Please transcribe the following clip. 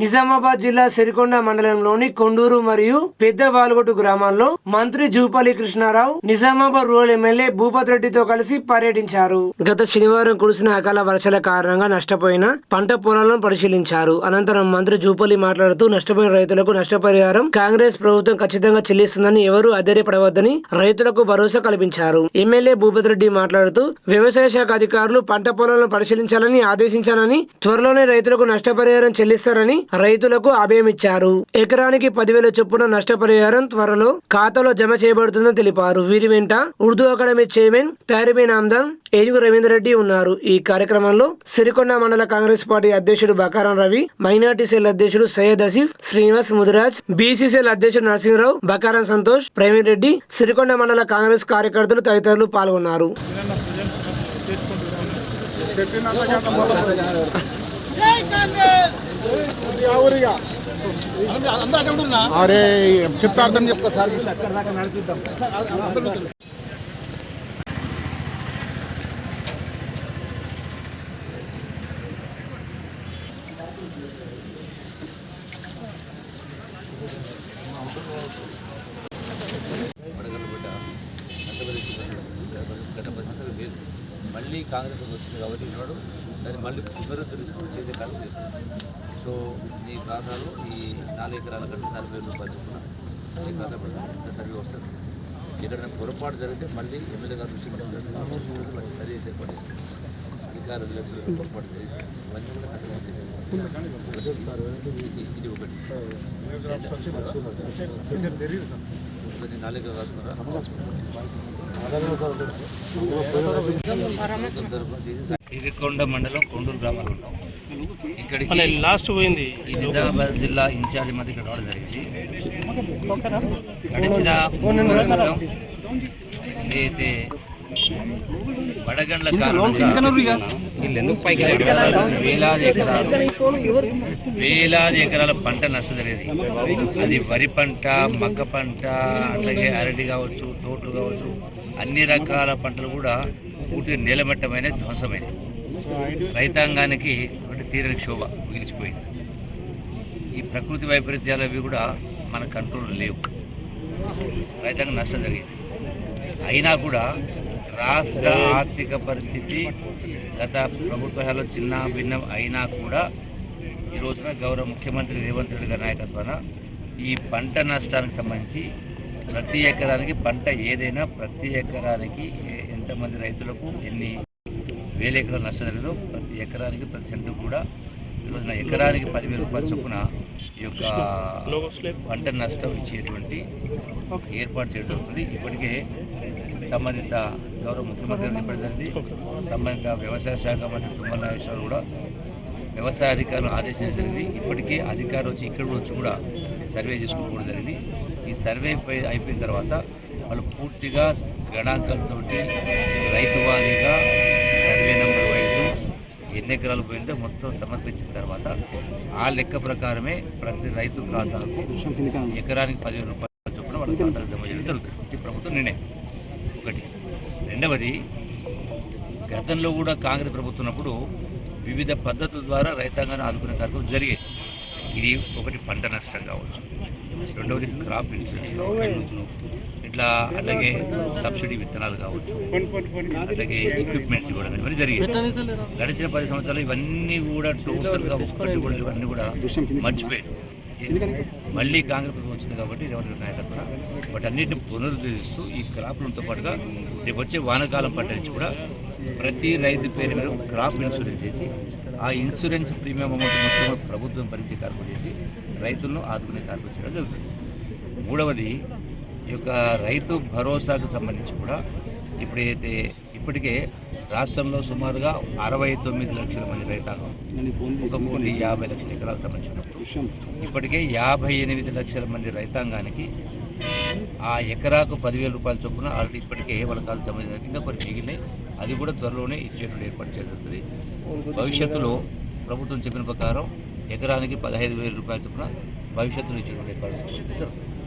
నిజామాబాద్ జిల్లా సిరికొండ మండలంలోని కొండూరు మరియు పెద్ద వాలుగొట్టు గ్రామాల్లో మంత్రి జూపల్లి కృష్ణారావు నిజామాబాద్ రూరల్ ఎమ్మెల్యే భూపత్ రెడ్డితో కలిసి పర్యటించారు. గత శనివారం కురిసిన అకాల వర్షాల కారణంగా నష్టపోయిన పంట పొలాలను పరిశీలించారు. అనంతరం మంత్రి జూపల్లి మాట్లాడుతూ నష్టపోయిన రైతులకు నష్టపరిహారం కాంగ్రెస్ ప్రభుత్వం ఖచ్చితంగా చెల్లిస్తుందని ఎవరూ అధైర్యపడవద్దని రైతులకు భరోసా కల్పించారు. ఎమ్మెల్యే భూపత్ రెడ్డి మాట్లాడుతూ వ్యవసాయ శాఖ అధికారులు పంట పొలాలను పరిశీలించాలని ఆదేశించాలని త్వరలోనే రైతులకు నష్టపరిహారం చెల్లిస్తారని రైతులకు అభయమిచ్చారు. ఎకరానికి పదివేల చొప్పున నష్టపరిహారం త్వరలో ఖాతాలో జమ చేయబడుతుందని తెలిపారు. వీరి వెంట ఉర్దూ అకాడమీ చైర్మన్ తారిబీన్ ఆమ్దాన్ ఏనుగు రవీందర్ రెడ్డి ఉన్నారు. ఈ కార్యక్రమంలో సిరికొండ మండల కాంగ్రెస్ పార్టీ అధ్యక్షుడు బకారం రవి మైనార్టీ సెల్ అధ్యక్షుడు సయ్యద్ అసీఫ్ శ్రీనివాస్ ముదిరాజ్ బీసీసీఎల్ అధ్యక్షుడు నరసింహరావు బకారం సంతోష్ ప్రవీణ్ రెడ్డి సిరికొండ మండల కాంగ్రెస్ కార్యకర్తలు తదితరులు పాల్గొన్నారు. అరే చెప్తా అర్థం చెప్తా సార్ గత పరిస్థితులు లేదు మళ్ళీ కాంగ్రెస్ వచ్చింది కాబట్టి ఈనాడు దాన్ని మళ్ళీ పునరుద్ధరిస్తూ చేసే కాలం చేస్తుంది. సో ఈ ఖాతాలో ఈ నాలుగు ఎకరాల కంటే నలభై వేల రూపాయలు చొప్పున ఈ ఖాతా పెడతాం సర్వే వస్తుంది. ఎక్కడైనా పొరపాటు జరిగితే మళ్ళీ ఎమ్మెల్యే గారు మళ్ళీ సరి చేసే పని అధికారులు లక్షలు పొరపాటు జరిగితే ఇవన్నీ కూడా కట్టడం ఇది ఒకటి. నాలుగు రాసుకున్నారా? సిరికొండ మండలం కొండూరు గ్రామాలు ఉన్నాం ఇక్కడికి లాస్ట్ పోయింది. ఈ నిజామాబాద్ జిల్లా ఇన్ఛార్జ్ మంది ఇక్కడ రావడం జరిగింది. గడిచిన ఏదైతే వడగండ్ల వేలాది ఎకరాలు వేలాది ఎకరాల పంట నష్టం జరిగేది అది వరి పంట మక్క పంట అట్లాగే అరటి కావచ్చు తోటలు కావచ్చు అన్ని రకాల పంటలు కూడా పూర్తిగా నీలమట్టమైన ధ్వంసమైనవి రైతాంగానికి ఒకటి తీరని క్షోభ మిగిలిచిపోయింది. ఈ ప్రకృతి వైపరీత్యాలు అవి కూడా మన కంట్రోల్ లేవు. రైతాంగం నష్టం జరిగింది. అయినా కూడా రాష్ట్ర ఆర్థిక పరిస్థితి గత ప్రభుత్వాలలో చిన్న భిన్నం అయినా కూడా ఈ రోజున గౌరవ ముఖ్యమంత్రి రేవంత్ రెడ్డి గారి నాయకత్వాన ఈ పంట నష్టానికి సంబంధించి ప్రతి ఎకరానికి పంట ఏదైనా ప్రతి ఎకరానికి ఏ- ఎంతమంది రైతులకు ఎన్ని వేల ఎకరాలు నష్టం ప్రతి ఎకరానికి ప్రతి సెంటు కూడా ఈ రోజున ఎకరానికి పదివేల రూపాయల చొప్పున ఈ యొక్క పంట నష్టం ఇచ్చేటువంటి ఏర్పాటు చేయడం జరుగుతుంది. ఇప్పటికే సంబంధిత గౌరవ ముఖ్యమంత్రి గారు జరిగింది సంబంధిత వ్యవసాయ శాఖ మంత్రి తుమ్మల నాగేశ్వరరావు కూడా వ్యవసాయ అధికారులు ఆదేశించడం జరిగింది. ఇప్పటికే అధికారులు వచ్చి ఇక్కడ వచ్చి కూడా సర్వే చేసుకోవడం జరిగింది. ఈ సర్వే అయిపోయిన తర్వాత వాళ్ళు పూర్తిగా గణాంకంతో రైతు వారీగా సర్వే నెంబర్ వైజ్ ఎన్ని ఎకరాలు పోయిందో మొత్తం సమర్పించిన తర్వాత ఆ లెక్క ప్రకారమే ప్రతి రైతు ఖాతాకు ఎకరానికి పదివేల రూపాయల చొప్పున వాళ్ళ ఖాతాలు జమ చేయడం జరుగుతుంది. ఈ ప్రభుత్వం నిర్ణయం. ఒకటి. రెండవది గతంలో కూడా కాంగ్రెస్ ప్రభుత్వం ఉన్నప్పుడు వివిధ పద్ధతుల ద్వారా రైతాంగాన్ని ఆదుకునే కార్యక్రమం జరిగేది. ఇది ఒకటి పంట నష్టం కావచ్చు. రెండవది క్రాప్ ఇన్సూరెన్స్ కావచ్చు. ఇట్లా అలాగే సబ్సిడీ విత్తనాలు కావచ్చు. అలాగే ఎక్విప్మెంట్స్ కానీ ఇవన్నీ జరిగింది. గడిచిన పది సంవత్సరాలు ఇవన్నీ కూడా టోటల్గా ఒక్కటి కూడా ఇవన్నీ కూడా మర్చిపోయారు. మళ్ళీ కాంగ్రెస్ ప్రభుత్వం వచ్చింది కాబట్టి రేవంత్ రెడ్డి నాయకత్వం వాటన్నిటిని పునరుద్ధరిస్తూ ఈ క్రాప్లతో పాటుగా రేపు వచ్చే వానకాలం పంట నుంచి కూడా ప్రతి రైతు పేరు మీద క్రాప్ ఇన్సూరెన్స్ చేసి ఆ ఇన్సూరెన్స్ ప్రీమియం అమౌంట్ మొత్తం ప్రభుత్వం భరించే కార్పు చేసి రైతులను ఆదుకునే కార్పు చేయడం జరుగుతుంది. మూడవది ఈ యొక్క రైతు భరోసాకు సంబంధించి కూడా ఇప్పుడైతే ఇప్పటికే రాష్ట్రంలో సుమారుగా అరవై తొమ్మిది లక్షల మంది రైతాంగం ఒక కోటి యాభై లక్షల ఎకరాలకు సంబంధించినప్పుడు ఇప్పటికే యాభై ఎనిమిది లక్షల మంది రైతాంగానికి ఆ ఎకరాకు పదివేల రూపాయల చొప్పున ఆల్రెడీ ఇప్పటికే వాళ్ళ కాలు జమ ఇంకా కొన్ని మిగిలినాయి. అది కూడా త్వరలోనే ఇచ్చేటువంటి ఏర్పాటు చేస్తుంది భవిష్యత్తులో ప్రభుత్వం చెప్పిన ప్రకారం ఎకరానికి పదహైదు వేల రూపాయల చొప్పున భవిష్యత్తులో ఇచ్చేటువంటి ఏర్పాటు. జరుగుతుంది